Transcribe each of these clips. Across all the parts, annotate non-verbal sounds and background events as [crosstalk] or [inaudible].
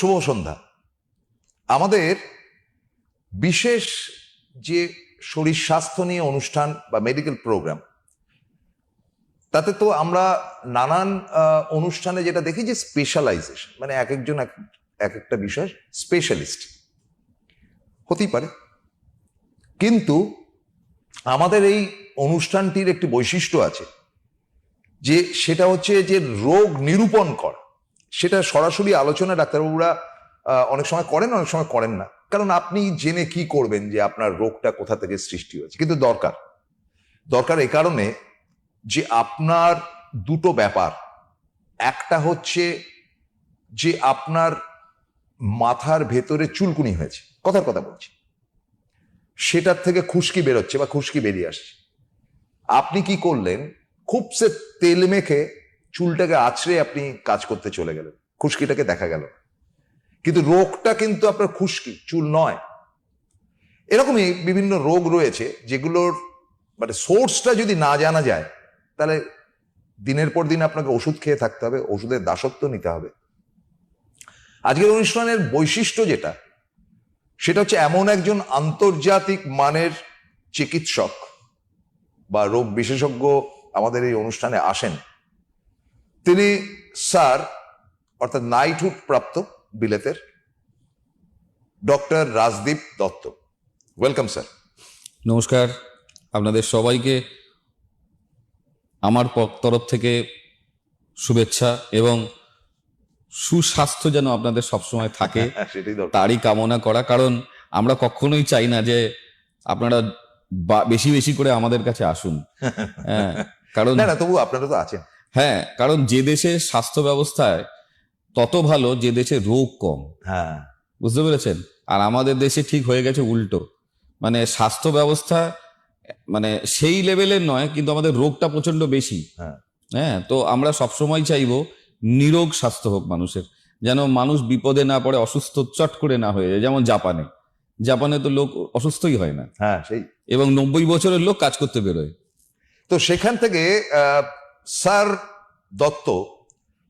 শুভ সন্ধ্যা। আমাদের বিশেষ যে শরীর স্বাস্থ্য নিয়ে অনুষ্ঠান বা মেডিকেল প্রোগ্রাম তাতে তো আমরা নানান অনুষ্ঠানে যেটা দেখি যে স্পেশালাইজেশন মানে এক একজন এক এক একটা বিষয় স্পেশালিস্ট হতেই পারে। কিন্তু আমাদের এই অনুষ্ঠানটির একটি বৈশিষ্ট্য আছে যে সেটা হচ্ছে যে রোগ নিরূপণ করা। সেটা সরাসরি আলোচনা ডাক্তারবাবুরা অনেক সময় করেন, অনেক সময় করেন না। কারণ আপনি জেনে কি করবেন যে আপনার রোগটা কোথা থেকে সৃষ্টি হয়েছে। কিন্তু দরকার। দরকার এ কারণে যে আপনার দুটো ব্যাপার। একটা হচ্ছে যে আপনার মাথার ভেতরে চুলকুনি হয়েছে। কথার কথা বলছি। সেটার থেকে খুশকি বেরোচ্ছে বা খুশকি বেরিয়ে আসছে। আপনি কি করলেন? খুব সে তেল মেখে চুলটাকে আছড়ে আপনি কাজ করতে চলে গেলেন। খুশকিটাকে দেখা গেল। কিন্তু রোগটা কিন্তু আপনার খুশকি, চুল নয়। এরকমই বিভিন্ন রোগ রয়েছে যেগুলোর মানে সোর্সটা যদি না জানা যায়, তাহলে দিনের পর দিন আপনাকে ওষুধ খেয়ে থাকতে হবে, ওষুধের দাসত্ব নিতে হবে। আজকের অনুষ্ঠানের বৈশিষ্ট্য যেটা, সেটা হচ্ছে এমন একজন আন্তর্জাতিক মানের চিকিৎসক বা রোগ বিশেষজ্ঞ আমাদের এই অনুষ্ঠানে আসেন। তিনি স্যার অর্থাৎ নাইটহুড প্রাপ্ত বিলেতের doctor Rajdeep Dutta. Welcome sir নমস্কার। আপনাদের সবাইকে আমার তরফ থেকে শুভেচ্ছা এবং সুস্বাস্থ্য যেন আপনাদের সবসময় থাকে [laughs] তারই কামনা করা। কারণ আমরা কখনোই চাই না যে আপনারা বেশি বেশি করে আমাদের কাছে আসুন। [laughs] হ্যাঁ কারণ না না তবু আপনারা তো আছেন। হ্যাঁ কারণ যে দেশে স্বাস্থ্য ব্যবস্থায় তত ভালো যে দেশে রোগ কম। হ্যাঁ। বুঝতে পেরেছেন? আর আমাদের দেশে ঠিক হয়ে গেছে উল্টো। মানে স্বাস্থ্য ব্যবস্থা মানে সেই লেভেলের নয় কিন্তু আমাদের রোগটা প্রচণ্ড বেশি। হ্যাঁ। হ্যাঁ তো আমরা সবসময় চাইব নিরোগ স্বাস্থ্য হোক মানুষের। যেন মানুষ বিপদে না পড়ে অসুস্থ চট করে না হয়ে যায়। যেমন জাপানে। জাপানে তো লোক অসুস্থই হয় না। হ্যাঁ সেই। এবং নব্বই বছরের লোক কাজ করতে বেরোয়। তো সেখান থেকে আহ, স্যার দত্ত,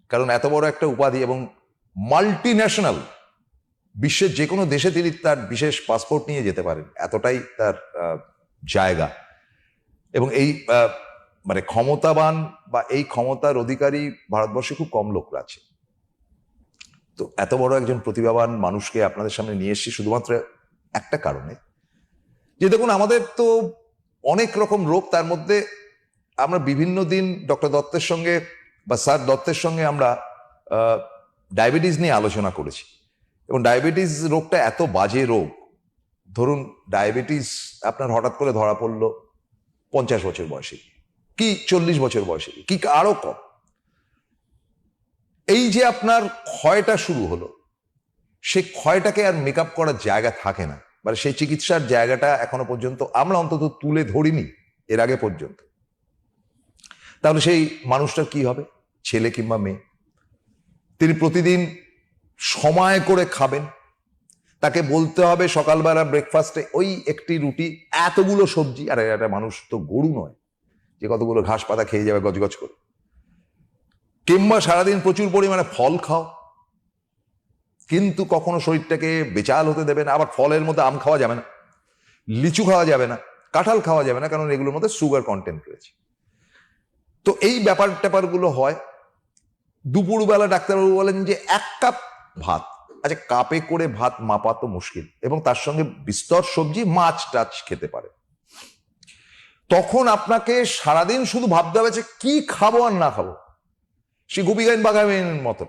কারণ এত বড় একটা উপাধি এবং মাল্টি ন্যাশনাল বিশ্বের যে কোনো দেশে তিনি তার বিশেষ পাসপোর্ট নিয়ে যেতে পারেন। এতটাই তার জায়গা। এবং এই মানে ক্ষমতাবান বা এই ক্ষমতার অধিকারী ভারতবর্ষে খুব কম লোকরা আছে। তো এত বড় একজন প্রতিভাবান মানুষকে আপনাদের সামনে নিয়ে এসেছি শুধুমাত্র একটা কারণে। যে দেখুন, আমাদের তো অনেক রকম রোগ, তার মধ্যে আমরা বিভিন্ন দিন ডক্টর দত্তের সঙ্গে বা স্যার দত্তের সঙ্গে আমরা ডায়াবেটিস নিয়ে আলোচনা করেছি। এবং ডায়াবেটিস রোগটা এত বাজে রোগ, ধরুন ডায়াবেটিস আপনার হঠাৎ করে ধরা পড়ল পঞ্চাশ বছর বয়সে, কি চল্লিশ বছর বয়সে, কি আরও কম। এই যে আপনার ক্ষয়টা শুরু হলো, সেই ক্ষয়টাকে আর মেকআপ করার জায়গা থাকে না। মানে সেই চিকিৎসার জায়গাটা এখনও পর্যন্ত আমরা অন্তত তুলে ধরিনি, এর আগে পর্যন্ত। তাহলে সেই মানুষটার কি হবে? ছেলে কিংবা মেয়ে। তিনি প্রতিদিন সময় করে খাবেন। তাকে বলতে হবে সকালবেলা ব্রেকফাস্টে ওই একটি রুটি, এতগুলো সবজি। আর, একটা মানুষ তো গরু নয়, যে কতগুলো ঘাস পাতা খেয়ে যাবে গজগজ করে। কিংবা সারাদিন প্রচুর পরিমাণে ফল খাও। কিন্তু কখনো শরীরটাকে বেচাল হতে দেবে না, আবার ফলের মধ্যে আম খাওয়া যাবে না, লিচু খাওয়া যাবে না, কাঁঠাল খাওয়া যাবে না, কারণ এগুলোর মধ্যে সুগার কন্টেন্ট রয়েছে। তো এই ব্যাপার ট্যাপারগুলো হয়। দুপুরবেলা ডাক্তারবাবু বলেন যে, এক কাপ ভাত। আচ্ছা কাপে করে ভাত মাপা তো মুশকিল এবং তার সঙ্গে বিস্তর সবজি, মাছ টাছ খেতে পারে। তখন আপনাকে সারাদিন শুধু ভাবতে হবে যে, কি খাব আর না খাব। সে গোপীগাইন বাঘাবেনের মতন।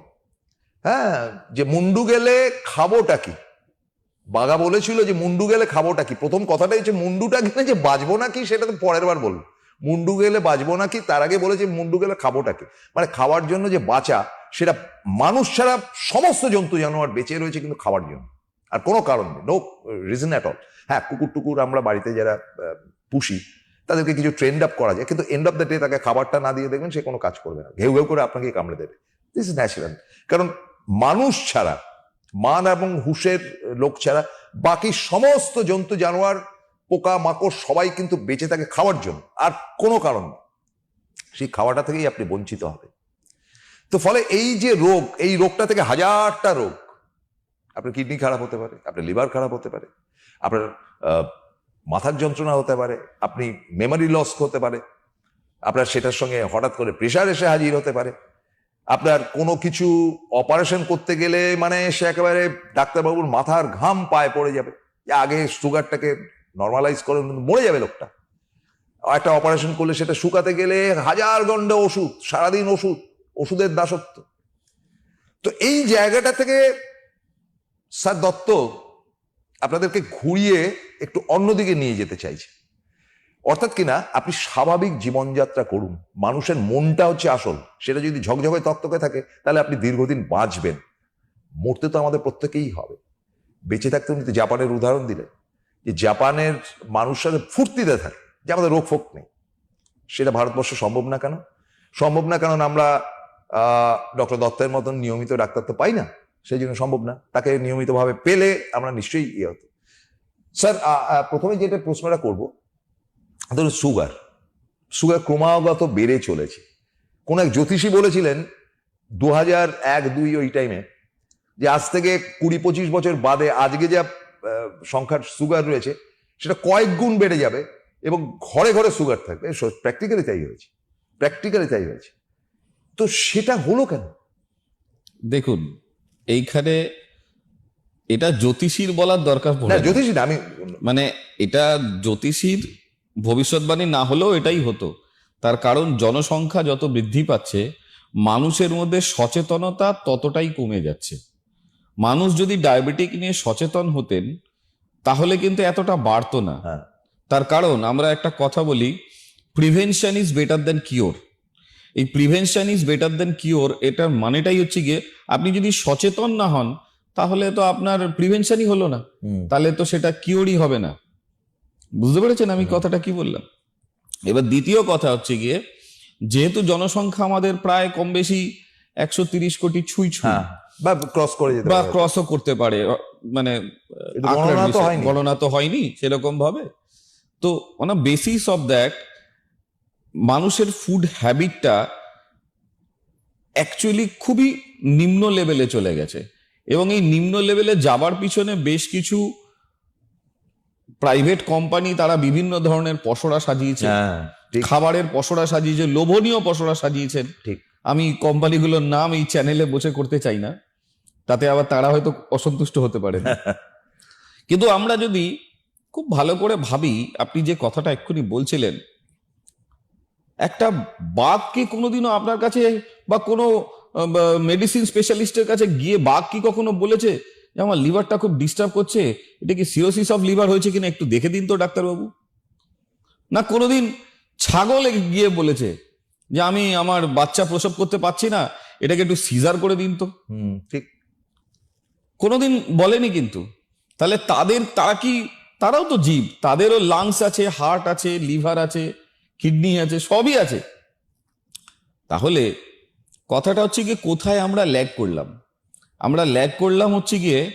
হ্যাঁ যে মুন্ডু গেলে খাবোটা কি? বাঘা বলেছিল যে, মুন্ডু গেলে খাবোটা কি? প্রথম কথাটাই হচ্ছে, মুন্ডুটা গেলে যে বাজবো না কি, সেটা তো পরের বার বলব। মুন্ডু গেলে বাজবো নাকি? তার আগে বলেছে মুন্ডু গেলে খাবোটাকে মানে খাওয়ার জন্য যে বাঁচা, সেটা মানুষ ছাড়া সমস্ত জন্তু জানোয়ার বেঁচে রয়েছে কিন্তু খাওয়ার জন্য। আর কোনো কারণ নেই নো রিজন অ্যাট অল হ্যাঁ কুকুর টুকুর আমরা বাড়িতে যারা পুষি, তাদেরকে কিছু ট্রেন্ড আপ করা যায়, কিন্তু এন্ড অফ দ্য ডে তাকে খাবারটা না দিয়ে দেখবেন সে কোনো কাজ করবে না। ঘেউ ঘেউ করে আপনাকে কামড়ে দেবে। দিস ইজ ন্যাচারাল কারণ মানুষ ছাড়া, মান এবং হুশের লোক ছাড়া বাকি সমস্ত জন্তু জানোয়ার পোকা মাকড় সবাই কিন্তু বেঁচে থাকে খাওয়ার জন্য, আর কোনো কারণ সেই খাওয়াটা থেকেই আপনি বঞ্চিত হবে। তো ফলে এই যে রোগ, এই রোগটা থেকে হাজারটা রোগ, আপনার কিডনি খারাপ হতে পারে, আপনার লিভার খারাপ হতে পারে, আপনার মাথার যন্ত্রণা হতে পারে, আপনি মেমোরি লস হতে পারে, আপনার সেটার সঙ্গে হঠাৎ করে প্রেশার এসে হাজির হতে পারে, আপনার কোনো কিছু অপারেশন করতে গেলে মানে সে একেবারে ডাক্তারবাবুর মাথার ঘাম পায়ে পড়ে যাবে আগে সুগারটাকে নর্মালাইজ করে মরে যাবে লোকটা। একটা অপারেশন করলে সেটা শুকাতে গেলে হাজার গন্ড ওষুধ, সারাদিন ওষুধ, ওষুধের দাসত্ব। তো এই জায়গাটা থেকে স্যার দত্ত আপনাদেরকে ঘুরিয়ে একটু অন্যদিকে নিয়ে যেতে চাইছে। অর্থাৎ কিনা আপনি স্বাভাবিক জীবনযাত্রা করুন। মানুষের মনটা হচ্ছে আসল। সেটা যদি ঝকঝকে তক্তকে থাকে, তাহলে আপনি দীর্ঘদিন বাঁচবেন। মরতে তো আমাদের প্রত্যেকেই হবে। বেঁচে থাকতে উনি তো জাপানের উদাহরণ দিলেন। যে জাপানের মানুষের ফুর্তিতে থাকে যে আমাদের রোগ ফোক নেই। সেটা ভারতবর্ষে সম্ভব না কেন? সম্ভব না কারণ আমরা ডক্টর দত্তের মতন নিয়মিত ডাক্তার তো পাই না, সেই জন্য সম্ভব না। তাকে নিয়মিতভাবে পেলে আমরা নিশ্চয়ই ইয়ে হতো। স্যার প্রথমে যেটা প্রশ্নটা করব, ধরুন সুগার। সুগার ক্রমাগত বেড়ে চলেছে। কোন এক জ্যোতিষী বলেছিলেন দু হাজার এক দুই ওই টাইমে যে আজ থেকে কুড়ি পঁচিশ বছর বাদে আজকে যা সংখ্যার সুগার রয়েছে সেটা কয়েক গুণ বেড়ে যাবে এবং ঘরে ঘরে সুগার থাকবে। প্র্যাকটিক্যালি তাই হয়েছে। প্র্যাকটিক্যালি তাই হয়েছে। তো সেটা হলো কেন? দেখুন এইখানে এটা জ্যোতিষীর বলার দরকার পড়ে না। জ্যোতিষী না আমি মানে এটা জ্যোতিষীর ভবিষ্যৎবাণী না হলেও এটাই হতো। তার কারণ জনসংখ্যা যত বৃদ্ধি পাচ্ছে মানুষের মধ্যে সচেতনতা ততটাই কমে যাচ্ছে। মানুষ যদি ডায়াবেটিক নিয়ে সচেতন হতেন তাহলে কিন্তু এতটা বাড়তো না। হ্যাঁ। তার কারণ আমরা একটা কথা বলি prevention is better than cure এই prevention is better than cure এটার মানেটাই হচ্ছে গিয়ে আপনি যদি সচেতন না হন তাহলে তো আপনার প্রিভেনশনই হলো না। তাহলে তো সেটা কিওরই হবে না। বুঝতে পেরেছেন আমি কথাটা কি বললাম? এবার দ্বিতীয় কথা হচ্ছে গিয়ে যেহেতু জনসংখ্যা আমাদের প্রায় কম বেশি একশো তিরিশ কোটি ছুঁই ছুঁই। হ্যাঁ। বা ক্রস করে যেতে বা ক্রসও করতে পারে। মানে গণনা তো হয়নি। সেরকম ভাবে। তো অন বেসিস অফ দ্যাট মানুষের ফুড হ্যাবিটটা অ্যাকচুয়ালি খুবই নিম্ন লেভেলে চলে গেছে। এবং এই নিম্ন লেভেলে যাবার পিছনে বেশ কিছু প্রাইভেট কোম্পানি তারা বিভিন্ন ধরনের পসরা সাজিয়েছে। হ্যাঁ খাবারের পসরা সাজিয়েছে লোভনীয় পসরা সাজিয়েছেন। ঠিক। আমি কোম্পানিগুলোর নাম এই চ্যানেলে বসে করতে চাই না। তাতে আবার তারা হয়তো অসন্তুষ্ট হতে পারে [laughs] কিন্তু আমরা যদি খুব ভালো করে ভাবি আপনি যে কথাটা এক্ষুনি বলছিলেন একটা বাঘ কি কোনোদিনও আপনার কাছে বা কোনো মেডিসিন স্পেশালিস্টের কাছে গিয়ে বাঘ কি কখনো বলেছে যে আমার লিভারটা খুব ডিস্টার্ব করছে এটা কি সিরোসিস অফ লিভার হয়েছে কিনা একটু দেখে দিন তো ডাক্তারবাবু না কোনোদিন ছাগল গিয়ে বলেছে যে আমি আমার বাচ্চা প্রসব করতে পারছি না এটাকে একটু সিজার করে দিন তো হুম ঠিক। কোনোদিন বলেনি কিন্তু। তাহলে তাদের, তারা কি, তারাও তো জীব। তাদেরও লাংস আছে হার্ট আছে লিভার আছে কিডনি আছে, সবই আছে। তাহলে কথাটা হচ্ছে গিয়ে কোথায় আমরা ল্যাগ করলাম? আমরা ল্যাগ করলাম হচ্ছে গিয়ে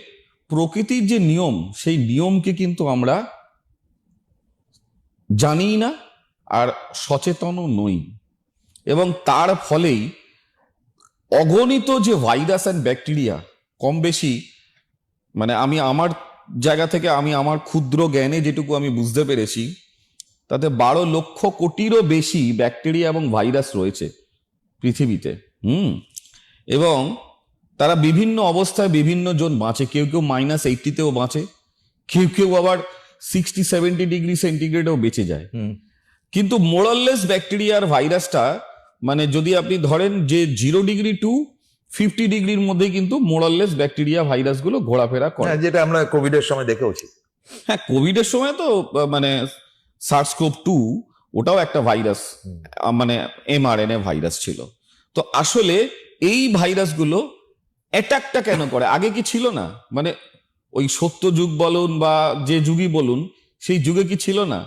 প্রকৃতির যে নিয়ম, সেই নিয়মকে কিন্তু আমরা জানিই না আর সচেতনও নই। এবং তার ফলেই অগণিত যে ভাইরাস অ্যান্ড ব্যাকটেরিয়া কম বেশি মানে আমি আমার জায়গা থেকে আমি আমার ক্ষুদ্র জ্ঞানে যেটুকু আমি বুঝতে পেরেছি তাতে বারো লক্ষ কোটিরও বেশি ব্যাকটেরিয়া এবং ভাইরাস রয়েছে পৃথিবীতে হুম? এবং তারা বিভিন্ন অবস্থায় বিভিন্ন জন বাঁচে কেউ কেউ মাইনাস এইটটিতেও বাঁচে কেউ কেউ আবার সিক্সটি সেভেন্টি ডিগ্রি সেন্টিগ্রেডেও বেঁচে যায়। হুম। কিন্তু মোরাললেস ব্যাকটেরিয়ার ভাইরাসটা মানে যদি আপনি ধরেন যে জিরো ডিগ্রি টু ফিফটি ডিগ্রির মধ্যে কিন্তু মোরাললেস ব্যাকটেরিয়া ভাইরাসগুলো ঘোরাফেরা করে। হ্যাঁ, যেটা আমরা কোভিডের সময় দেখেওছি হ্যাঁ কোভিডের সময় তো মানে সার্সকোপ টু ওটাও একটা ভাইরাস মানে এমআরএনএ ভাইরাস ছিল। তো আসলে এই ভাইরাসগুলো অ্যাটাকটা কেন করে? আগে কি ছিল না? মানে ওই সত্য যুগ বলুন বা যে যুগই বলুন সেই যুগে কি ছিল না?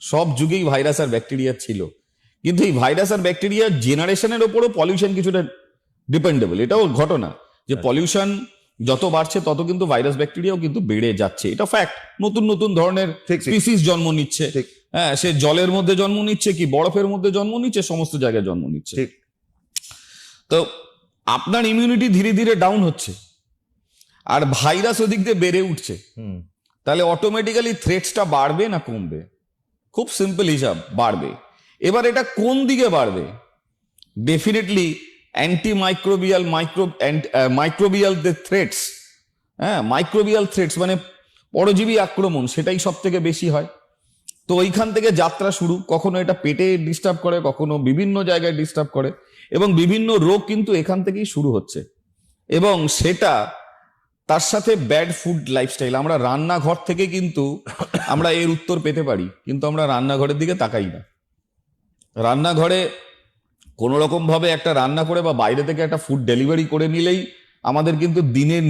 সব যুগেই ভাইরাস আর ব্যাকটেরিয়া ছিল। কিন্তু এই ভাইরাস আর ব্যাকটেরিয়া জেনারেশনের ওপরও পলিউশন কিছুটা ডিপেন্ডেবল এটাও ঘটনা যে পলিউশন যত বাড়ছে তত কিন্তু ভাইরাস ব্যাকটেরিয়াও কিন্তু বেড়ে যাচ্ছে। এটা ফ্যাক্ট নতুন নতুন ধরনের স্পিসিস জন্ম নিচ্ছে। হ্যাঁ সে জলের মধ্যে জন্ম নিচ্ছে কি বরফের মধ্যে জন্ম নিচ্ছে সমস্ত জায়গায় জন্ম নিচ্ছে। ঠিক। তো আপনার ইমিউনিটি ধীরে ধীরে ডাউন হচ্ছে। আর ভাইরাস ওদিক দিয়ে বেড়ে উঠছে। হুম। তাহলে অটোমেটিক্যালি থ্রেটসটা বাড়বে না কমবে? খুব সিম্পল হিসাব বাড়বে। এবার এটা কোন দিকে বাড়বে? Definitely anti microbial micro microbial যে থ্রেটস হ্যাঁ মাইক্রোবিয়াল থ্রেটস মানে পরজীবী আক্রমণ, সেটাই সব থেকে বেশি হয়। তো ওইখান থেকে যাত্রা শুরু, কখনো এটা পেটে ডিস্টার্ব করে, কখনো বিভিন্ন জায়গায় ডিস্টার্ব করে, এবং বিভিন্ন রোগ কিন্তু এখান থেকেই শুরু হচ্ছে। এবং সেটা তার সাথে ব্যাড ফুড লাইফস্টাইল আমরা রান্নাঘর থেকে কিন্তু আমরা এর উত্তর পেতে পারি, কিন্তু আমরা রান্নাঘরের দিকে তাকাই না। রান্নাঘরে কোনো রকম ভাবে একটা রান্না করে বা বাইরে থেকে একটা ফুড ডেলিভারি করে নিলেই আমাদের কিন্তু দিনের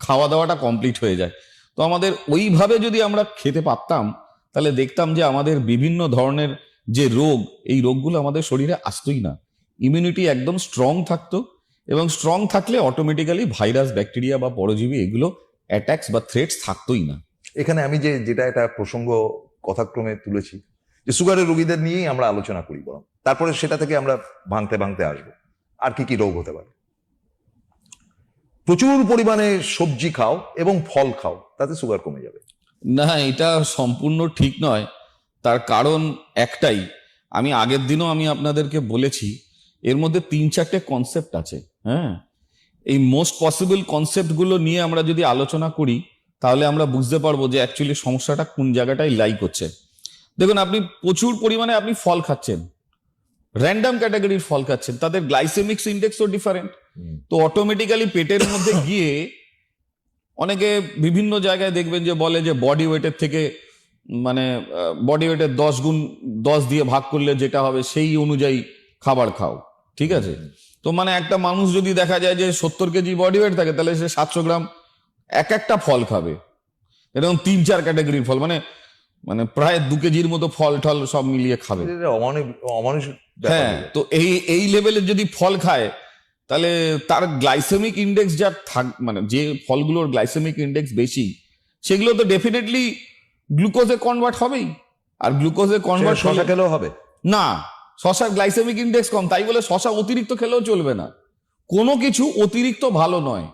খাওয়া দাওয়াটা কমপ্লিট হয়ে যায়। তো আমাদের ওইভাবে যদি আমরা খেতে পারতাম, তাহলে দেখতাম যে আমাদের বিভিন্ন ধরনের যে রোগ, এই রোগগুলো আমাদের শরীরে আসতোই না। ইমিউনিটি একদম স্ট্রং থাকতো এবং স্ট্রং থাকলে অটোমেটিক্যালি ভাইরাস ব্যাকটেরিয়া বা পরজীবী এগুলো অ্যাটাক্স বা থ্রেটস থাকতোই না। এখানে আমি যে, যেটা একটা প্রসঙ্গ কথাক্রমে তুলেছি যে সুগারের রোগীদের নিয়েই আমরা আলোচনা করি বরং। তারপরে সেটা থেকে আমরা ভাঙতে ভাঙতে আসব। আর কি কি রোগ হতে পারে? প্রচুর পরিমাণে সবজি খাও এবং ফল খাও, তাতে সুগার কমে যাবে। না, এটা সম্পূর্ণ ঠিক নয়। তার কারণ একটাই। আমি আগের দিনও আমি আপনাদেরকে বলেছি, এর মধ্যে তিন চারটে কনসেপ্ট আছে হ্যাঁ? এই মোস্ট পসিবল কনসেপ্টগুলো নিয়ে আমরা যদি আলোচনা করি, তাহলে আমরা বুঝতে পারব যে অ্যাকচুয়ালি সমস্যাটা কোন জায়গাটায় লাই করছে। দেখুন আপনি প্রচুর পরিমাণে আপনি ফল খাচ্ছেন। র্যান্ডাম ক্যাটাগরির ফল খাচ্ছেন। তাদের গ্লাইসেমিক্স ইন্ডেক্সও ডিফারেন্ট তো অটোমেটিক্যালি পেটের মধ্যে গিয়ে অনেকে বিভিন্ন জায়গায় দেখবেন যে বলে যে বডি ওয়েটের থেকে মানে বডি ওয়েটের দশ গুণ দশ দিয়ে ভাগ করলে যেটা হবে সেই অনুযায়ী খাবার খাও। ঠিক আছে? তো মানে একটা মানুষ যদি দেখা যায় যে সত্তর কেজি বডি ওয়েট থাকে তাহলে সে সাতশো গ্রাম এক একটা ফল খাবে। এরকম তিন চার ক্যাটাগরির ফল। মানে মানে প্রায় দু কেজির মতো ফল টল সব মিলিয়ে খাবে। অমানুষ হ্যাঁ তো এই এই লেভেলের যদি ফল খায় তাহলে তার গ্লাইসেমিক ইন্ডেক্স যা থাক মানে যে ফলগুলোর গ্লাইসেমিক ইন্ডেক্স বেশি সেগুলো তো ডেফিনেটলি গ্লুকোজে কনভার্ট হবেই। আর গ্লুকোজে কনভার্ট শশা খেলেও হবে? না শশার গ্লাইসেমিক ইন্ডেক্স কম তাই বলে শশা অতিরিক্ত খেলেও চলবে না। কোনো কিছু অতিরিক্ত ভালো নয়।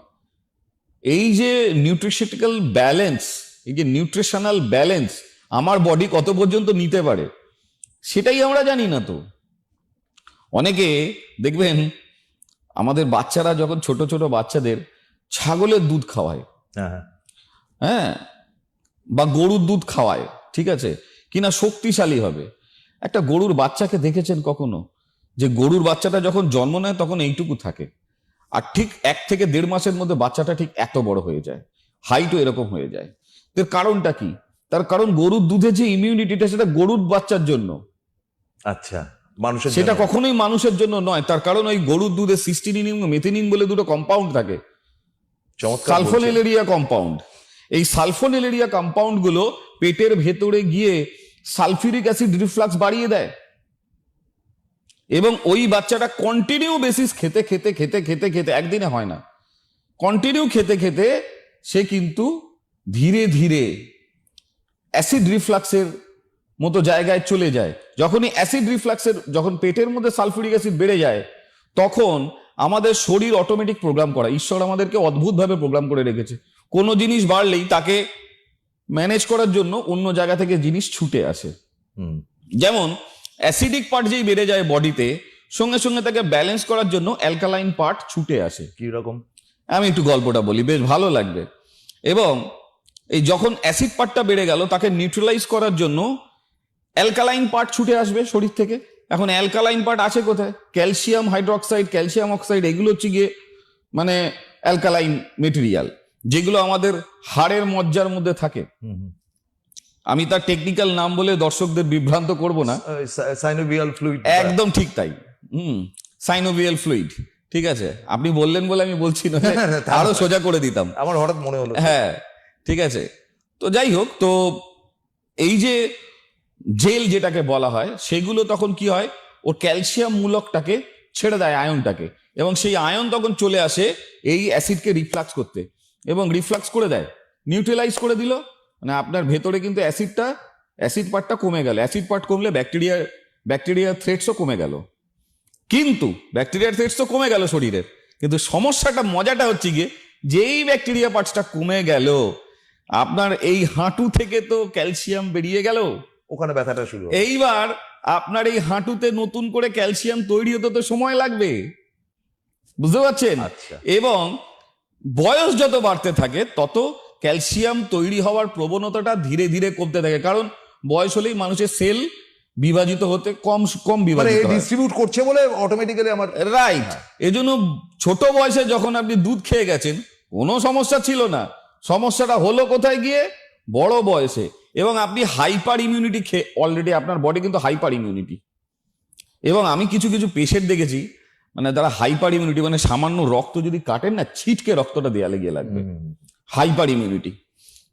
এই যে নিউট্রিশিটিক্যাল ব্যালেন্স এই যে নিউট্রিশনাল ব্যালেন্স আমার বডি কত পর্যন্ত নিতে পারে? সেটাই আমরা জানি না তো। অনেকে দেখবেন আমাদের বাচ্চারা যখন ছোট ছোট বাচ্চাদের ছাগলের দুধ খাওয়ায়। হ্যাঁ হ্যাঁ। হ্যাঁ? বা গরুর দুধ খাওয়ায় ঠিক আছে? কিনা শক্তিশালী হবে। একটা গরুর বাচ্চাকে দেখেছেন কখনো? যে গরুর বাচ্চাটা যখন জন্ম নেয় তখন এইটুকু থাকে। আর ঠিক এক থেকে দেড় মাসের মধ্যে বাচ্চাটা ঠিক এত বড় হয়ে যায়। হাইটও এরকম হয়ে যায়। এর কারণটা কি? তার কারণ গরুর দুধে যে ইমিউনিটিটা সেটা গরুর বাচ্চার জন্য। আচ্ছা মানুষের সেটা কখনোই মানুষের জন্য নয়। তার কারণ ওই গরুর দুধে সিস্টিনিন মেথিনিন বলে দুটো কম্পাউন্ড থাকে। সালফোনেলেরিয়া কম্পাউন্ড এই সালফোনেলেরিয়া কম্পাউন্ডগুলো পেটের ভেতরে গিয়ে সালফিউরিক অ্যাসিড রিফ্লাক্স বাড়িয়ে দেয়। এবং ওই বাচ্চাটা কন্টিনিউ বেসিস খেতে খেতে খেতে খেতে খেতে একদিনে হয় না। কন্টিনিউ খেতে খেতে সে কিন্তু ধীরে ধীরে অ্যাসিড রিফ্লাক্সের মতো জায়গায় চলে যায়। যখনই অ্যাসিড রিফ্লাক্সের যখন পেটের মধ্যে সালফিউরিক অ্যাসিড বেড়ে যায় তখন আমাদের শরীর অটোমেটিক প্রোগ্রাম করা ঈশ্বর আমাদেরকে অদ্ভুতভাবে প্রোগ্রাম করে রেখেছে। কোনো জিনিস বাড়লেই তাকে ম্যানেজ করার জন্য অন্য জায়গা থেকে জিনিস ছুটে আসে। যেমন অ্যাসিডিক পার্ট যেই বেড়ে যায় বডিতে সঙ্গে সঙ্গে তাকে ব্যালেন্স করার জন্য অ্যালকালাইন পার্ট ছুটে আসে। কি রকম আমি একটু গল্পটা বলি বেশ ভালো লাগবে। এবং এই যখন অ্যাসিড পার্টটা বেড়ে গেল তাকে নিউট্রালাইজ করার জন্য অ্যালকালাইন পার্ট ছুটে আসবে শরীর থেকে। এখন অ্যালকালাইন পার্ট আছে কোথায়? ক্যালসিয়াম হাইড্রোক্সাইড ক্যালসিয়াম অক্সাইড এগুলো হচ্ছে গিয়ে মানে অ্যালকালাইন মেটেরিয়াল যেগুলো আমাদের হাড়ের মজ্জার মধ্যে থাকে। আমি তার টেকনিক্যাল নাম বলে দর্শকদের বিভ্রান্ত করব না। সাইনোভিয়াল ফ্লুইড একদম ঠিক তাই। হুম সাইনোভিয়াল ফ্লুইড ঠিক আছে? আপনি বললেন বলে আমি বলছি না [laughs] তা আরও সোজা করে দিতাম। আমার হঠাৎ মনে হলো। হ্যাঁ ঠিক আছে? তো যাই হোক, তো এই যে জেল যেটাকে বলা হয়, সেগুলো তখন কি হয়? ওর ক্যালসিয়াম মূলকটাকে ছেড়ে দেয় আয়নটাকে। এবং সেই আয়ন তখন চলে আসে এই অ্যাসিডকে রিফ্লাক্স করতে। এবং রিফ্লাক্স করে দেয়। নিউট্রালাইজ করে দিল। মানে আপনার ভেতরে কিন্তু অ্যাসিডটা, অ্যাসিড পার্টটা কমে গেল। অ্যাসিড পার্ট কমলে ব্যাকটেরিয়া ব্যাকটেরিয়ার থ্রেটসও কমে গেল। কিন্তু ব্যাকটেরিয়ার থ্রেটস তো কমে গেল শরীরের। কিন্তু সমস্যাটা, মজাটা হচ্ছে গিয়ে, যেই ব্যাকটেরিয়া পার্টসটা কমে গেল আপনার এই হাঁটু থেকে তো ক্যালসিয়াম বেরিয়ে গেল। ওখানে ব্যথাটা শুরু এইবার আপনার এই হাঁটুতে নতুন করে ক্যালসিয়াম তৈরি হতে তো সময় লাগবে। বুঝতে পারছেন? আচ্ছা। এবং বয়স যত বাড়তে থাকে তত ক্যালসিয়াম তৈরি হওয়ার প্রবণতাটা ধীরে ধীরে কমতে থাকে। কারণ বয়স হলেই মানুষের সেল বিভাজিত হতে কম কম মানে বিভাজিত ডিস্ট্রিবিউট করছে বলে অটোমেটিক্যালি আমার রাইট এজন্য ছোট বয়সে যখন আপনি দুধ খেয়ে গেছেন কোনো সমস্যা ছিল না। সমস্যাটা হলো কোথায় গিয়ে? বড় বয়সে। এবং আপনি হাইপার ইমিউনিটি খেয়ে অলরেডি আপনার বডি কিন্তু হাইপার ইমিউনিটি এবং আমি কিছু কিছু পেশেন্ট দেখেছি মানে তারা হাইপার ইমিউনিটি মানে সামান্য রক্ত যদি কাটেন না ছিটকে রক্তটা দেয়ালে গিয়ে লাগবে। হাইপার ইমিউনিটি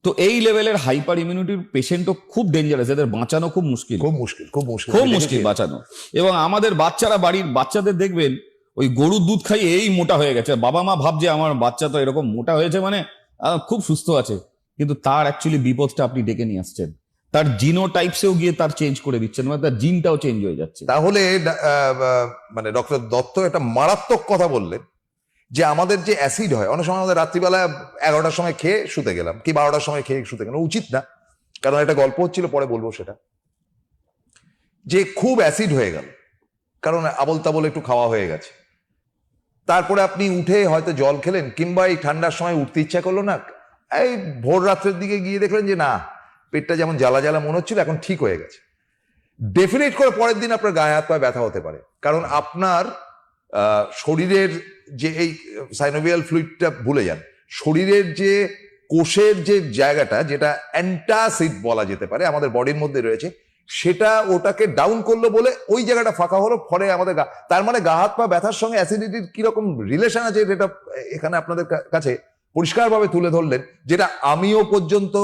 তো এই লেভেলের হাইপার ইমিউনিটির পেশেন্টও খুব ডেঞ্জারাস এদের বাঁচানো খুব মুশকিল। খুব মুশকিল খুব মুশকিল। খুব মুশকিল বাঁচানো। এবং আমাদের বাচ্চারা বাড়ির বাচ্চাদের দেখবেন ওই গরুর দুধ খাইয়ে এই মোটা হয়ে গেছে। বাবা মা ভাবছে আমার বাচ্চা তো এরকম মোটা হয়েছে মানে খুব সুস্থ আছে। কিন্তু তার অ্যাকচুয়ালি বিপদটা আপনি ডেকে নিয়ে আসছেন। তার জিনো টাইপসেও গিয়ে তার চেঞ্জ করে দিচ্ছেন মানে তার জিনটাও চেঞ্জ হয়ে যাচ্ছে। তাহলে মানে ডক্টর দত্ত একটা মারাত্মক কথা বললেন যে আমাদের যে অ্যাসিড হয়, অনেক সময় আমাদের রাত্রিবেলা এগারোটার সময় খেয়ে শুতে গেলাম, কি বারোটার সময় খেয়ে শুতে গেলাম। উচিত না, কারণ একটা গল্প হচ্ছিল, পরে বলব সেটা। যে খুব অ্যাসিড হয়ে গেল, কারণ আবল তাবল একটু খাওয়া হয়ে গেছে। তারপরে আপনি উঠে হয়তো জল খেলেন, কিংবা এই ঠান্ডার সময় উঠতে ইচ্ছা করল না, এই ভোর রাত্রের দিকে গিয়ে দেখলেন যে না, পেটটা যেমন জ্বালা জ্বালা মনে হচ্ছিল, এখন ঠিক হয়ে গেছে। ডেফিনেট করে পরের দিন আপনার গায়ে হাত পায়ে ব্যথা হতে পারে। কারণ আপনার শরীরের যে এই সাইনোভিয়াল ফ্লুইডটা ভুলে যান, শরীরের যে কোষের যে জায়গাটা, যেটা অ্যান্টাসিড বলা যেতে পারে, আমাদের বডির মধ্যে রয়েছে সেটা ওটাকে ডাউন করল বলে ওই জায়গাটা ফাঁকা হলো, ফলে আমাদের গা- তার মানে গা, হাত, পা ব্যথার সঙ্গে অ্যাসিডিটির কীরকম রিলেশন আছে যেটা এখানে আপনাদের কাছে পরিষ্কারভাবে তুলে ধরলেন, যেটা আমিও পর্যন্ত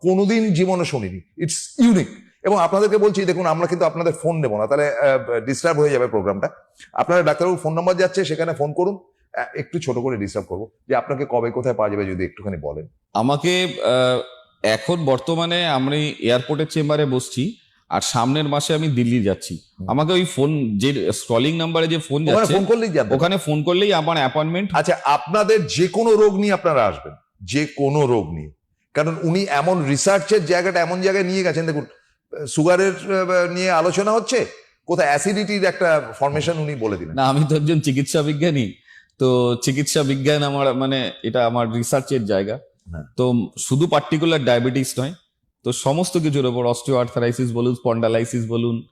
কোনোদিন জীবনে শুনিনি। ইটস ইউনিক এবং আপনাদেরকে বলছি, দেখুন, আমরা কিন্তু আপনাদের ফোন নেব না। তাহলে ডিস্টার্ব হয়ে যাবে প্রোগ্রামটা আপনারা ডাক্তারবাবু ফোন নাম্বার যাচ্ছে, সেখানে ফোন করুন। একটু ছোট করে ডিস্টার্ব করব, যে আপনাকে কবে কোথায় পাওয়া যাবে যদি একটুখানি বলেন। আমাকে এখন বর্তমানে আমি এয়ারপোর্টের চেম্বারে বসছি। আর সামনের মাসে আমি দিল্লি যাচ্ছি। আমাকে ওই ফোন যে স্ক্রলিং নাম্বারে যে ফোন যাচ্ছে ফোন করলেই জানবেন ওখানে ফোন করলেই আমার অ্যাপয়েন্টমেন্ট আচ্ছা আপনাদের যে কোনো রোগ নিয়ে আপনারা আসবেন যে কোনো রোগ নিয়ে। কারণ উনি এমন রিসার্চের জায়গাটা এমন জায়গায় নিয়ে গেছেন দেখুন সুগারের নিয়ে আলোচনা হচ্ছে কোথায় অ্যাসিডিটির একটা ফরমেশন উনি বলে দিলেন। না আমি তো একজন চিকিৎসা বিজ্ঞানী তো চিকিৎসা বিজ্ঞান আমার মানে এটা আমার রিসার্চের জায়গা। হ্যাঁ। তো শুধু পার্টিকুলার ডায়াবেটিস নয় তো সমস্ত কিছুর ওপর অস্টিও আর্থারাইসিস বলুন স্পন্ডালাইসিস বলুন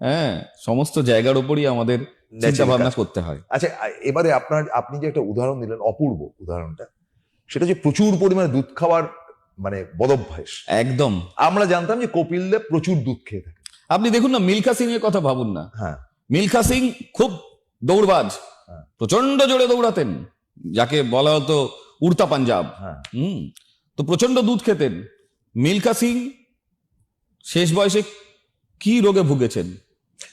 হ্যাঁ সমস্ত জায়গার উপরই আমাদের চিন্তা ভাবনা করতে হয়। আচ্ছা এবারে আপনার আপনি যে একটা উদাহরণ দিলেন অপূর্ব উদাহরণটা সেটা যে প্রচুর পরিমাণে দুধ খাওয়ার মানে বদভ্যাস। একদম। আমরা জানতাম যে কপিল দেব প্রচুর দুধ খেয়ে থাকে। আপনি দেখুন না মিল্খা সিং এর কথা ভাবুন না। হ্যাঁ। মিল্খা সিং খুব দৌড়বাজ হ্যাঁ। প্রচণ্ড জোরে দৌড়াতেন যাকে বলা হতো উড়তা পাঞ্জাব। হ্যাঁ। হুম তো প্রচণ্ড দুধ খেতেন। মিল্খা সিং শেষ বয়সে কি রোগে ভুগেছেন?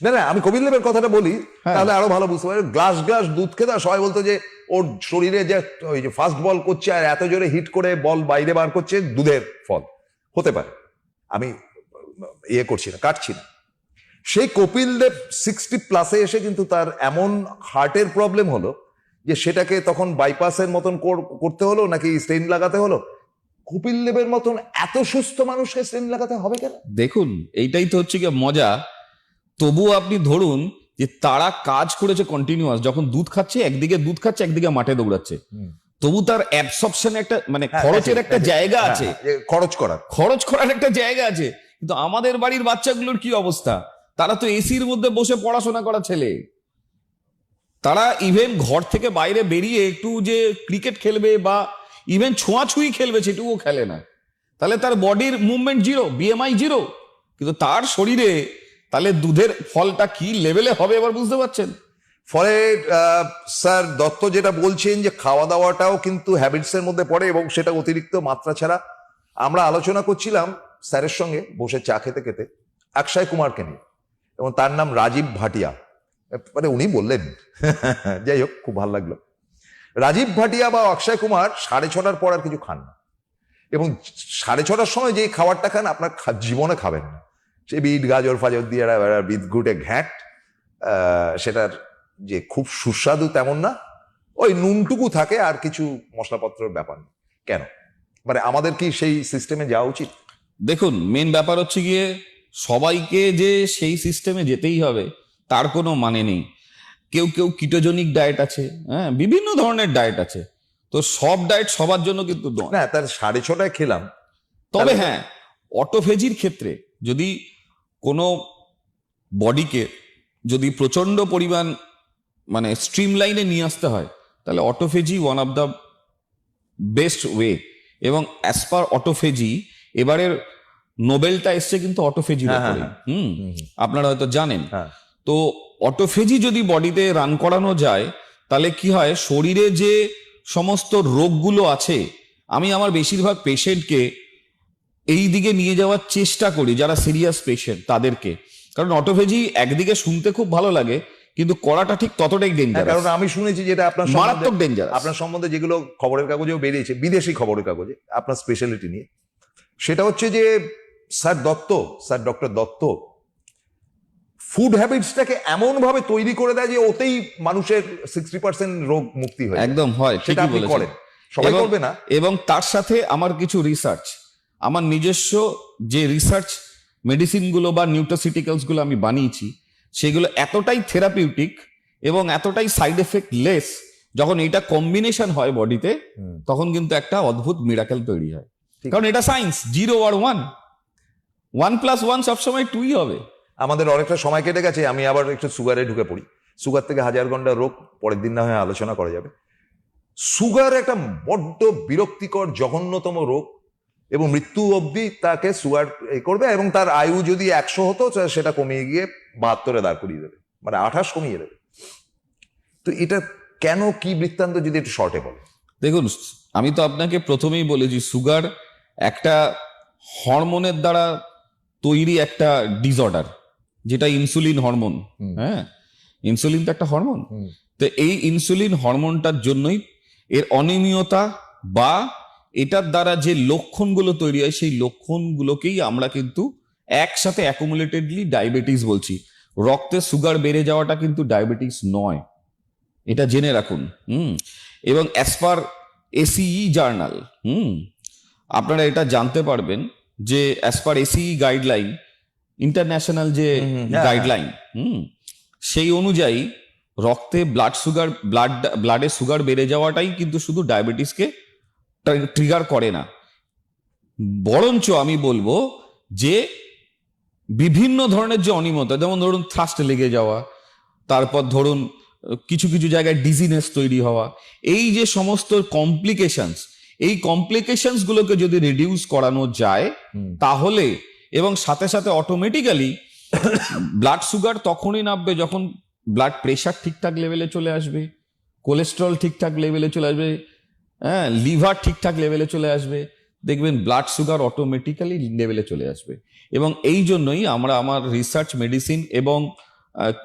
না না আমি কপিল দেবের কথাটা বলি হ্যাঁ। তাহলে আরও ভালো বুঝতে পারি গ্লাস গ্লাস দুধ খেতে সবাই বলতো যে ওর শরীরে যে ওই যে ফাস্ট বল করছে আর এত জোরে হিট করে বল বাইরে বার করছে দুধের ফল। হতে পারে। আমি ইয়ে করছি না কাটছি না। সেই কপিল দেব সিক্সটি প্লাসে এসে কিন্তু তার এমন হার্টের প্রবলেম হলো যে সেটাকে তখন বাইপাসের মতন করতে হলো নাকি স্টেন লাগাতে হলো? কপিল দেবের মতন এত সুস্থ মানুষকে স্টেন লাগাতে হবে কেন? দেখুন এইটাই তো হচ্ছে কি মজা। তবুও আপনি ধরুন যে তারা কাজ করেছে কন্টিনিউয়াস যখন দুধ খাচ্ছে একদিকে দুধ খাচ্ছে একদিকে মাঠে দৌড়াচ্ছে। তবু তার অ্যাবসর্পশন একটা মানে হ্যাঁ, খরচের একটা জায়গা হ্যাঁ, আছে। খরচ করার। খরচ করার একটা জায়গা আছে। কিন্তু আমাদের বাড়ির বাচ্চাগুলোর কি অবস্থা? তারা তো এসির মধ্যে বসে পড়াশোনা করা ছেলে। তারা ইভেন ঘর থেকে বাইরে বেরিয়ে একটু যে ক্রিকেট খেলবে বা ইভেন ছোঁয়াছুঁই খেলবে সেটুকুও খেলে না। তাহলে তার বডির মুভমেন্ট জিরো বিএমআই জিরো কিন্তু তার শরীরে তাহলে দুধের ফলটা কি লেভেলে হবে এবার বুঝতে পারছেন? ফলে স্যার, দত্ত যেটা বলছেন যে খাওয়া দাওয়াটাও কিন্তু হ্যাবিটস এর মধ্যে পড়ে এবং সেটা অতিরিক্ত মাত্রা ছাড়া। আমরা আলোচনা করছিলাম স্যারের সঙ্গে বসে চা খেতে খেতে অক্ষয় কুমারকে নিয়ে এবং তার নাম রাজীব ভাটিয়া। মানে উনি বললেন। [laughs] যাই হোক, খুব ভালো লাগল। রাজীব ভাটিয়া বা অক্ষয় কুমার সাড়ে ছটার পর আর কিছু খান না। এবং সাড়ে ছটার সময় যে খাবারটা খান, আপনার জীবনে খাবেন না। সে বিট, গাজর, ফাজর দিয়ে বিট ঘুটে ঘ্যাট সেটার যে খুব সুস্বাদু তেমন না। ওই নুনটুকু থাকে, আর কিছু মশলাপত্রের ব্যাপার নেই। কেন? মানে আমাদের কি সেই সিস্টেমে যাওয়া উচিত? দেখুন মেন ব্যাপার হচ্ছে গিয়ে সবাইকে যে সেই সিস্টেমে যেতেই হবে, তার কোনো মানে নেই। কেউ কেউ কিটোজনিক ডায়েট আছে হ্যাঁ বিভিন্ন ধরনের ডায়েট আছে। তো সব ডায়েট সবার জন্য কিন্তু না তার সাড়ে ছটায় খেলাম। তবে হ্যাঁ অটোফেজির ক্ষেত্রে যদি কোনো বডিকে যদি প্রচণ্ড পরিমাণ মানে স্ট্রিম লাইনে নিয়ে আসতে হয় তাহলে autophagy one of the best way এবং অ্যাজ পার অটোফেজি এবারের নোবেলটা এসছে কিন্তু অটোফেজির হ্যাঁ, হ্যাঁ, হুম হুম, আপনারা হয়তো জানেন। হ্যাঁ। তো অটোফেজি যদি বডিতে রান করানো যায় তাহলে কি হয়? শরীরে যে সমস্ত রোগগুলো আছে আমি আমার বেশিরভাগ পেশেন্টকে এই দিকে নিয়ে যাওয়ার চেষ্টা করি যারা সিরিয়াস পেশেন্ট তাদেরকে। কারণ অটোফেজি একদিকে শুনতে খুব ভালো লাগে কিন্তু করাটা ঠিক ততটাই হ্যাঁ, ডেঞ্জারাস কারণ আমি শুনেছি যেটা আপনার মারাত্মক ডেঞ্জারাস আপনার সম্বন্ধে যেগুলো খবরের কাগজেও বেরিয়েছে বিদেশি খবরের কাগজে আপনার স্পেশালিটি নিয়ে। সেটা হচ্ছে যে sir Dutta sir doctor Dutta food হ্যাবিটসটাকে এমন ভাবে তৈরি করে দেয় যে ওতেই মানুষের সিক্সটি পার্সেন্ট রোগ মুক্তি হয়ে। একদম হয় সেটা আপনি করেন। সবাই এবং- করবে না। এবং তার সাথে আমার কিছু রিসার্চ আমার নিজস্ব যে রিসার্চ মেডিসিনগুলো বা নিউট্রাসিটিক্যালসগুলো আমি বানিয়েছি সেগুলো এতটাই থেরাপিউটিক এবং এতটাই সাইড এফেক্ট লেস যখন এটা কম্বিনেশন হয় বডিতে তখন কিন্তু একটা অদ্ভুত মিরাকেল তৈরি হয়। কারণ এটা সায়েন্স জিরো আর ওয়ান ওয়ান প্লাস ওয়ান সবসময় টুই হবে। আমাদের অনেকটা সময় কেটে গেছে, আমি আবার একটু সুগারে ঢুকে পড়ি। সুগার থেকে হাজার ঘণ্টা রোগ, পরের দিন না হয় আলোচনা করা যাবে। সুগার একটা বড্ড বিরক্তিকর, জঘন্যতম রোগ এবং মৃত্যু অবধি তাকে সুগার করবে এবং তার আয়ু যদি একশো হতো সেটা কমিয়ে গিয়ে বাহাত্তরে দাঁড় করিয়ে দেবে মানে আঠাশ কমিয়ে দেবে। তো এটা কেন, কি বৃত্তান্ত, যদি একটু শর্টে বলে। দেখুন, আমি তো আপনাকে প্রথমেই বলেছি সুগার একটা হরমোনের দ্বারা তৈরি একটা ডিসঅর্ডার যেটা ইনসুলিন হরমোন হ্যাঁ? ইনসুলিন তো একটা হরমোন তো এই ইনসুলিন হরমোনটার জন্যই এর অনিয়মিততা বা এটার দ্বারা যে লক্ষণগুলো তৈরি হয় সেই লক্ষণগুলোকেই আমরা কিন্তু একসাথে অ্যাকুমুলেটেডলি ডায়াবেটিস বলছি। রক্তে সুগার বেড়ে যাওয়াটা কিন্তু ডায়াবেটিস নয়। এটা জেনে রাখুন হুম? এবং অ্যাজ পার এসিই জার্নাল হুম? আপনারা এটা জানতে পারবেন যে as per ACE guideline international যে হুম, হ্যাঁ, গাইডলাইন হুম সেই অনুযায়ী রক্তে ব্লাড সুগার ব্লাড ব্লাডে সুগার বেড়ে যাওয়াটাই কিন্তু শুধু ডায়াবেটিসকে ট্রিগার করে না। বরঞ্চ আমি বলব যে বিভিন্ন ধরনের যে অনিয়মতা যেমন ধরুন থ্রাস্ট লেগে যাওয়া তারপর ধরুন কিছু কিছু জায়গায় ডিজিনেস তৈরি হওয়া এই যে সমস্ত কমপ্লিকেশনস এই কমপ্লিকেশনস গুলোকে যদি রিডিউস করানো যায় তাহলে এবং সাথে সাথে অটোমেটিক্যালি ব্লাড সুগার তখনই নামবে যখন ব্লাড প্রেশার ঠিকঠাক লেভেলে চলে আসবে কোলেস্ট্রল ঠিকঠাক লেভেলে চলে আসবে হ্যাঁ লিভার ঠিকঠাক লেভেলে চলে আসবে, দেখবেন ব্লাড সুগার অটোমেটিক্যালি লেভেলে চলে আসবে। এবং এই জন্যই আমরা আমার রিসার্চ মেডিসিন এবং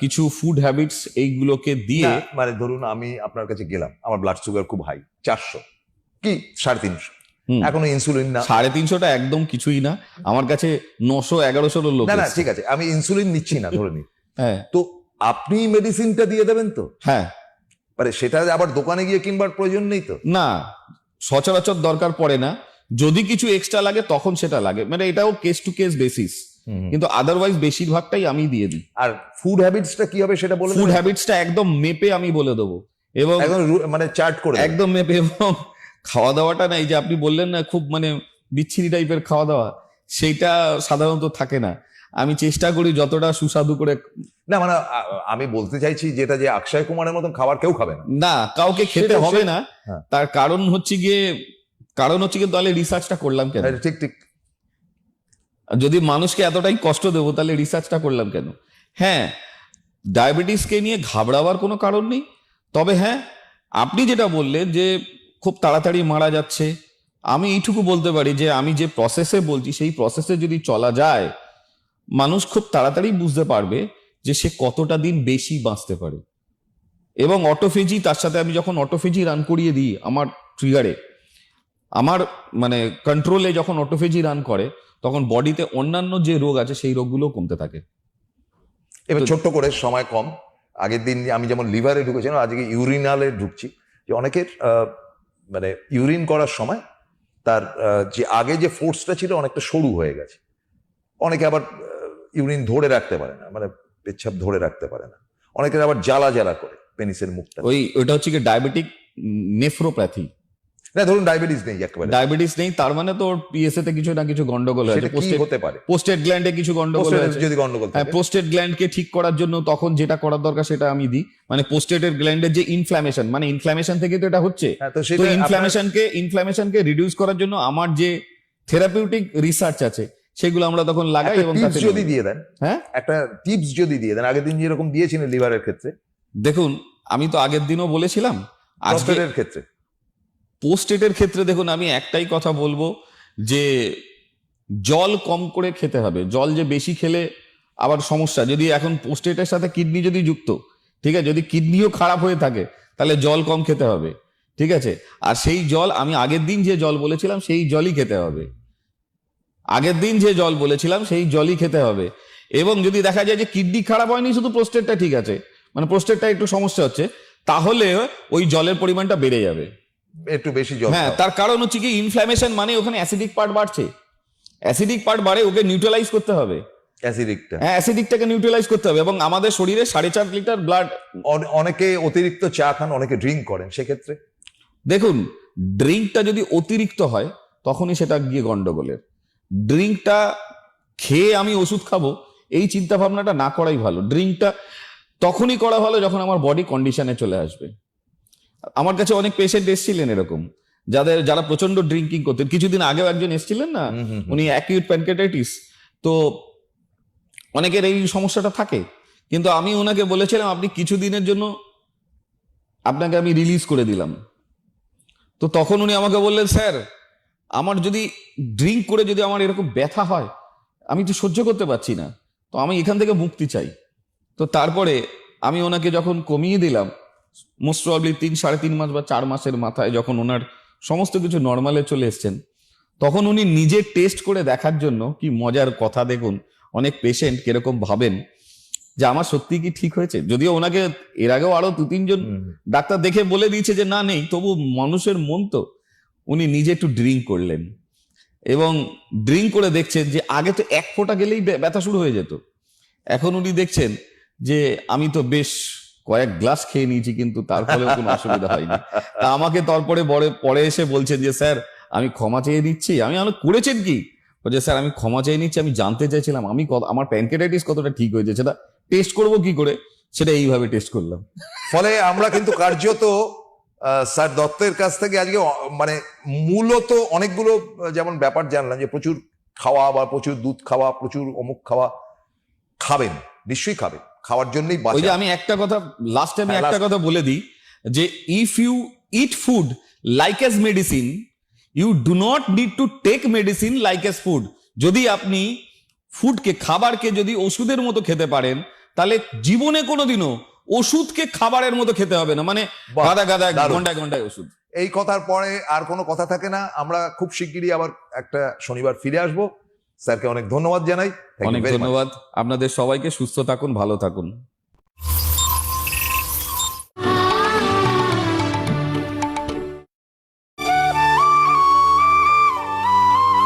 কিছু ফুড হ্যাবিটস এইগুলোকে দিয়ে মানে ধরুন আমি আপনার কাছে গেলাম, আমার ব্লাড সুগার খুব হাই চারশো, কি? সাড়ে তিনশো। এখনও ইনসুলিন না। সাড়ে তিনশোটা একদম কিছুই না। আমার কাছে নশো এগারোশোর লোক না না ঠিক আছে আমি ইনসুলিন নিচ্ছি না ধরে নিই হ্যাঁ। তো আপনি মেডিসিনটা দিয়ে দেবেন তো? হ্যাঁ। মানে সেটা আবার দোকানে গিয়ে কিনবার প্রয়োজন নেই তো? না সচরাচর দরকার পড়ে না। যদি কিছু এক্সট্রা লাগে তখন সেটা লাগে। মানে এটাও কেস টু কেস বেসিস কিন্তু আদারওয়াইজ বেশিরভাগটাই আমি দিয়ে দিই। আর ফুড হ্যাবিটসটা কি হবে সেটা বলে ফুড? হ্যাবিটসটা একদম মেপে আমি বলে দেবো। এবং মানে চার্ট করে একদম মেপে এবং খাওয়া দাওয়াটা না এই যে আপনি বললেন না খুব মানে বিচ্ছিরি টাইপের খাওয়া দাওয়া সেইটা সাধারণত থাকে না। আমি চেষ্টা করি যতটা সুস্বাদু করে না মানে আমি বলতে চাইছি যেটা যে অক্ষয় কুমারের মতন খাবার কেউ খাবে না। না কাউকে খেতে হবে না। হ্যাঁ। তার কারণ হচ্ছে গিয়ে কারণ হচ্ছে গিয়ে তাহলে রিসার্চটা করলাম কেন? হ্যাঁ, ঠিক ঠিক। যদি মানুষকে এতটাই কষ্ট দেবো তাহলে রিসার্চটা করলাম কেন? হ্যাঁ ডায়াবেটিসকে নিয়ে ঘাবড়াবার কোনো কারণ নেই। তবে হ্যাঁ আপনি যেটা বললেন যে খুব তাড়াতাড়ি মারা যাচ্ছে। আমি এইটুকু বলতে পারি যে আমি যে প্রসেসে বলছি সেই প্রসেসে যদি চলা যায় মানুষ খুব তাড়াতাড়ি বুঝতে পারবে যে সে কতটা দিন বেশি বাঁচতে পারে। এবং অটোফেজি তার সাথে আমি যখন অটোফেজি রান করিয়ে দিই আমার ট্রিগারে আমার মানে কন্ট্রোলে যখন অটোফেজি রান করে তখন বডিতে অন্যান্য যে রোগ আছে সেই রোগগুলো কমতে থাকে। এবার ছোট্ট করে সময় কম। আগের দিন আমি যেমন লিভারে ঢুকেছিলাম আজকে ইউরিনালে ঢুকছি। যে অনেকের মানে ইউরিন করার সময় তার যে আগে যে ফোর্সটা ছিল অনেকটা সরু হয়ে গেছে। অনেকে আবার ইউরিন ধরে রাখতে পারে না মানে পেচ্ছাপ ধরে রাখতে পারে না। অনেকে আবার জ্বালা জ্বালা করে পেনিসের মুখটা। ওই, ওইটা হচ্ছে কি ডায়াবেটিক নেফ্রোপ্যাথি না ধরুন ডায়াবেটিস নেই একেবারে। ডায়াবেটিস নেই তার মানে তোর পিএসএ তে কিছু না কিছু গন্ডগোল হয়েছে। পোস্টেড হতে পারে? পোস্টেড গ্ল্যান্ডে কিছু গন্ডগোল হয়েছে। যদি গন্ডগোল হ্যাঁ পোস্টেড গ্ল্যান্ডকে ঠিক করার জন্য তখন যেটা করার দরকার সেটা আমি দিই। মানে পোস্টেটের গ্ল্যান্ডের যে ইনফ্ল্যামেশন মানে ইনফ্ল্যামেশন থেকে তো এটা হচ্ছে। হ্যাঁ তো তো ইনফ্ল্যামেশনকে ইনফ্ল্যামেশনকে রিডিউস করার জন্য আমার যে থেরাপিউটিক রিসার্চ আছে সেগুলো আমরা তখন লাগাই এবং টিপস যদি দিয়ে দেন। হ্যাঁ? একটা টিপস যদি দিয়ে দেন। আগের দিন যেরকম দিয়েছিলেন লিভারের ক্ষেত্রে। দেখুন আমি তো আগের দিনও বলেছিলাম আজকে প্রস্টেটের ক্ষেত্রে। পোস্টেটের ক্ষেত্রে দেখুন, আমি একটাই কথা বলব যে জল কম করে খেতে হবে। জল যে বেশি খেলে আবার সমস্যা। যদি এখন পোস্টেটের সাথে কিডনি যদি যুক্ত, ঠিক আছে, যদি কিডনিও খারাপ হয়ে থাকে, তাহলে জল কম খেতে হবে, ঠিক আছে? আর সেই জল, আমি আগের দিন যে জল বলেছিলাম, সেই জলই খেতে হবে। আগের দিন যে জল বলেছিলাম, সেই জলই খেতে হবে। এবং যদি দেখা যায় যে কিডনি খারাপ হয়নি, শুধু প্রোস্টেটটা ঠিক আছে মানে প্রোস্টেটটা একটু সমস্যা হচ্ছে, তাহলে ওই জলের পরিমাণটা বেড়ে যাবে। একটু বেশি জল হ্যাঁ তার কারণ হচ্ছে কি ইনফ্ল্যামেশন মানে ওখানে অ্যাসিডিক পার্ট বাড়ছে। অ্যাসিডিক পার্ট বাড়ে ওকে নিউট্রালাইজ করতে হবে। অ্যাসিডিকটা। হ্যাঁ অ্যাসিডিকটাকে নিউট্রালাইজ করতে হবে এবং আমাদের শরীরে সাড়ে চার লিটার ব্লাড অনেকে অতিরিক্ত চা খান অনেকে ড্রিঙ্ক করেন সেক্ষেত্রে? দেখুন ড্রিঙ্কটা যদি অতিরিক্ত হয় তখনই সেটা গিয়ে গন্ডগোলের। ড্রিঙ্কটা খেয়ে আমি ওষুধ খাব এই চিন্তা ভাবনাটা না করাই ভালো। ড্রিঙ্কটা তখনই করা ভালো যখন আমার বডি কন্ডিশনে চলে আসবে। আমার কাছে অনেক পেশেন্ট এসেছিলেন এরকম। যাদের যারা প্রচণ্ড ড্রিঙ্কিং করতেন কিছুদিন আগেও একজন এসেছিলেন না। উনি অ্যাকিউট প্যানকেটাইটিস তো অনেকের এই সমস্যাটা থাকে। কিন্তু আমি ওনাকে বলেছিলাম আপনি কিছুদিনের জন্য আপনাকে আমি রিলিজ করে দিলাম। তো তখন উনি আমাকে বললেন স্যার আমার যদি ড্রিঙ্ক করে যদি আমার এরকম ব্যথা হয় আমি তো সহ্য করতে পারছি না। তো আমি এখান থেকে মুক্তি চাই। তো তারপরে আমি ওনাকে যখন কমিয়ে দিলাম মোস্ট প্রবলি তিন সাড়ে তিন মাস বা চার মাসের মাথায় যখন ওনার সমস্ত কিছু নর্মালে চলে এসছেন তখন উনি নিজে টেস্ট করে দেখার জন্য কি মজার কথা দেখুন অনেক পেশেন্ট কীরকম ভাবেন যে আমার সত্যি কি ঠিক হয়েছে? যদিও ওনাকে এর আগেও আরও দু তিনজন ডাক্তার দেখে বলে দিয়েছে যে না নেই তবু মানুষের মন তো। উনি নিজে একটু ড্রিঙ্ক করলেন এবং ড্রিঙ্ক করে দেখছেন যে আগে তো এক ফোঁটা গেলেই ব্যথা শুরু হয়ে যেত। এখন উনি দেখছেন যে আমি তো বেশ কয়েক গ্লাস খেয়ে নিয়েছি কিন্তু তার কোনো অসুবিধা হয়নি। তা আমাকে তারপরে বড়, পরে এসে বলছেন যে, স্যার, আমি ক্ষমা চেয়ে নিচ্ছি। আমি আমি করেছেন কি? বলছে, স্যার, আমি ক্ষমা চেয়ে নিচ্ছি, আমি জানতে চাইছিলাম আমি আমার প্যানকেটাইটিস কতটা ঠিক হয়েছে, সেটা টেস্ট করব কি করে? সেটা এইভাবে টেস্ট করলাম। ফলে আমরা কিন্তু কার্যত স্যার দত্তের কাছ থেকে আজকে মানে মূলত অনেকগুলো যেমন ব্যাপার জানলাম যে, প্রচুর খাওয়া বা প্রচুর দুধ খাওয়া, প্রচুর অমুক খাওয়া খাবেন, নিশ্চয়ই খাবেন। খাওয়ার জন্যই ওই যে আমি একটা কথা লাস্টে হ্যাঁ, একটা কথা বলে দিই যে if you eat food like as medicine you do not need to take medicine like as food যদি আপনি ফুডকে খাবারকে যদি ওষুধের মতো খেতে পারেন তাহলে জীবনে কোনোদিনও ওষুধকে খাবারের মতো খেতে হবে না। মানে গাদা গাদা ঘন্টায় ঘন্টায় ওষুধ। এই কথার পরে আর কোনো কথা থাকে না। আমরা খুব শিগগিরই আবার একটা শনিবার ফিরে আসব। স্যারকে অনেক ধন্যবাদ জানাই। অনেক ধন্যবাদ। আপনাদের সবাইকে সুস্থ থাকুন ভালো থাকুন।